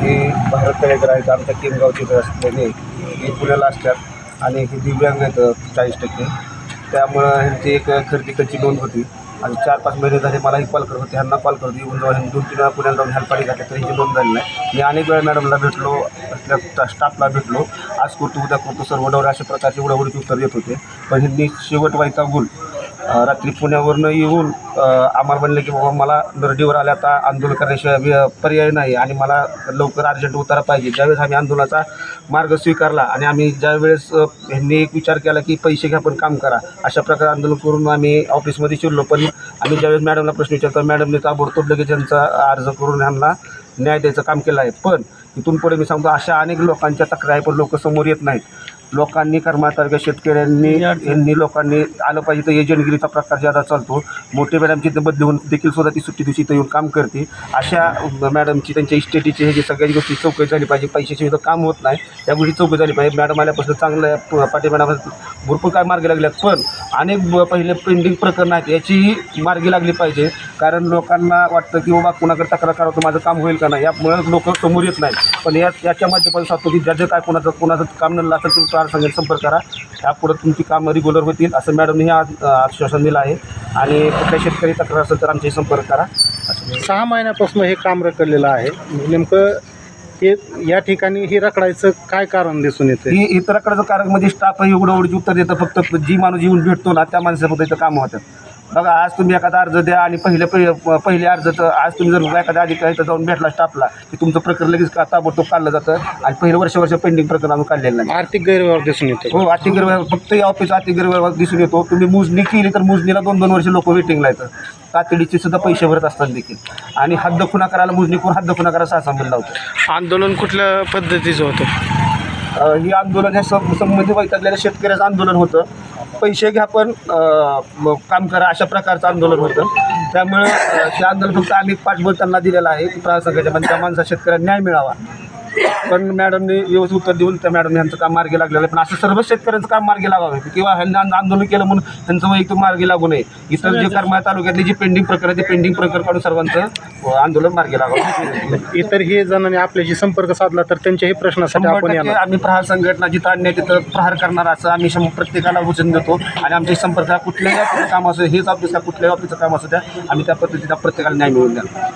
हे भारत तळेकर आहेत आमच्या केमगावचे असलेले हे पुण्याला असतात आणि हे दिव्यांग आहेत चाळीस टक्के. त्यामुळं ह्यांची एक खरेदी कच्ची नोंद होती. आणि चार पाच महिने झाले मलाही कॉल करत होते ह्यांना कॉल करतो येऊन जाऊन दोन तीन वेळा पुण्याला जाऊन हेल्पाडी घातली तर ह्याची नोंद झाली नाही. मी अनेक वेळा मॅडमला भेटलो आपल्या स्टाफला भेटलो. आज करतो उद्या करतो सर्व डवरे अशा प्रकारचे उडावडीचे उत्तर देत होते. पण ह्यांनी शेवट व्हायचा गुल रात्री पुण्यावरनं येऊन आम्हाला म्हणलं की बाबा मला नरडीवर आल्या आता आंदोलन करण्याशिवाय पर्याय नाही आणि मला लवकर अर्जंट उतारा पाहिजे. ज्यावेळेस आम्ही आंदोलनाचा मार्ग स्वीकारला आणि आम्ही ज्यावेळेस ह्यांनी एक विचार केला की पैसे घ्या पण काम करा अशा प्रकारे आंदोलन करून आम्ही ऑफिसमध्ये शिरलो. पण आम्ही ज्यावेळेस मॅडमला प्रश्न विचारतो मॅडमने ताबडतोब लगेच त्यांचा अर्ज करून ह्यांना न्याय द्यायचं काम केलं आहे. पण इथून पुढे मी सांगतो अशा अनेक लोकांच्या तक्रारी पण लोक समोर येत नाहीत. लोकांनी कर्मातारख्या शेतकऱ्यांनी यांनी लोकांनी आलं पाहिजे. तर एजंटगिरीचा प्रकार ज्यादा चालतो मोठे मॅडमची बदली होऊन देखील सुद्धा ती सुट्टी दिवशी इथं येऊन काम करते. अशा मॅडमची त्यांच्या इस्टेटीची हे जे सगळ्या गोष्टी चौकशी झाली पाहिजे. पैशाची इथं काम होत नाही. त्या गोष्टी चौकशी झाली पाहिजे. मॅडम आल्यापासून चांगलं पाटील मॅडम भरपूर काय मार्गी लागल्यात. पण अनेक पहिले पेंडिंग प्रकरण आहेत याचीही मार्गी लागली पाहिजे. कारण लोकांना वाटतं की बाबा कुणाकडे तक्रार करावं तर माझं काम होईल का नाही? यामुळे लोक समोर येत नाही पण या याच्या माध्यमातून सांगतो की ज्याचं काय कोणाचं कोणाचं काम नसलं असेल तुम्ही फार संघात संपर्क करा. यापुढे तुमची कामं रेग्युलर होतील असं मॅडमने हे आश्वासन दिलं आहे. आणि कुठल्या शेतकरी तक्रार असेल तर आमच्याशी संपर्क करा. असं सहा महिन्यापासून हे काम रखडलेलं आहे. नेमकं हे या ठिकाणी हे रखडायचं काय कारण दिसून येते ही इतराकडचं कारण म्हणजे स्टाफ ही उघडं उघडीची उत्तर देतं फक्त जी माणूस येऊन भेटतो ना त्या फक्त इथं कामं होतात. बघा आज तुम्ही एखादा अर्ज द्या आणि पहिले पहिले पहिले अर्ज तर आज तुम्ही जर एखाद्या अधिकारी इथं जाऊन भेटला स्टाफला की तुमचं प्रकरण लगेच का ताबडतोब काढलं जातं आणि पहिलं वर्ष वर्ष पेंडिंग प्रकरण आम्ही काढलेलं नाही. आर्थिक गैरव्यवहार दिसून येते. हो आर्थिक गैरव्यवहार फक्त या ऑफिस आर्थिक गैरव्यवहार दिसून येतो. तुम्ही मोजणी केली तर मोजणीला दोन दोन वर्ष लोक वेटिंगला येतं तातडीचे सुद्धा पैसे भरत असतात देखील. आणि हद्द खुना करायला मोजणी करून हद्द खुना करायला सहा सांगून लावतो. आंदोलन कुठल्या पद्धतीचं होतं? हे आंदोलन हे सं संबंधित वैतागलेल्या शेतकऱ्याचं आंदोलन होतं. पैसे घ्या पण काम करा अशा प्रकारचं आंदोलन होतं. त्यामुळं हे ते आंदोलन फक्त आम्ही पाठबळ त्यांना दिलेलं आहे. की प्रशासकाच्या म्हणजे त्या माणसा शेतकऱ्यांना न्याय मिळावा. पण मॅडमने व्यवस्थित उत्तर देऊन त्या मॅडमने यांचं काम मार्गी लागलेलं आहे. पण असं सर्व शेतकऱ्यांचं काम मार्गी लागावं. किंवा ह्यांना आंद- आंदोलन केलं म्हणून त्यांचं वैयक्तिक मार्गी लागू नये. इतर जे करमाळा तालुक्यातली जी पेंडिंग प्रकरण आहे ते पेंडिंग प्रकरण काढून सर्वांचं आंदोलन मार्गी लागावं. इतरही जणांनी आपल्याशी संपर्क साधला तर त्यांच्याही प्रश्नासाठी शंभर आपण टक्के येणार. आम्ही प्रहार संघटना जिथं आणण्या तिथं प्रहार करणार असं आम्ही प्रत्येकाला वचन देतो. आणि आमच्या संपर्क कुठल्याही ऑफिसचं काम असो हेच ऑफिसला कुठल्याही ऑफिसचं काम असू द्या आम्ही त्या पद्धतीचा प्रत्येकाला न्याय मिळवून द्या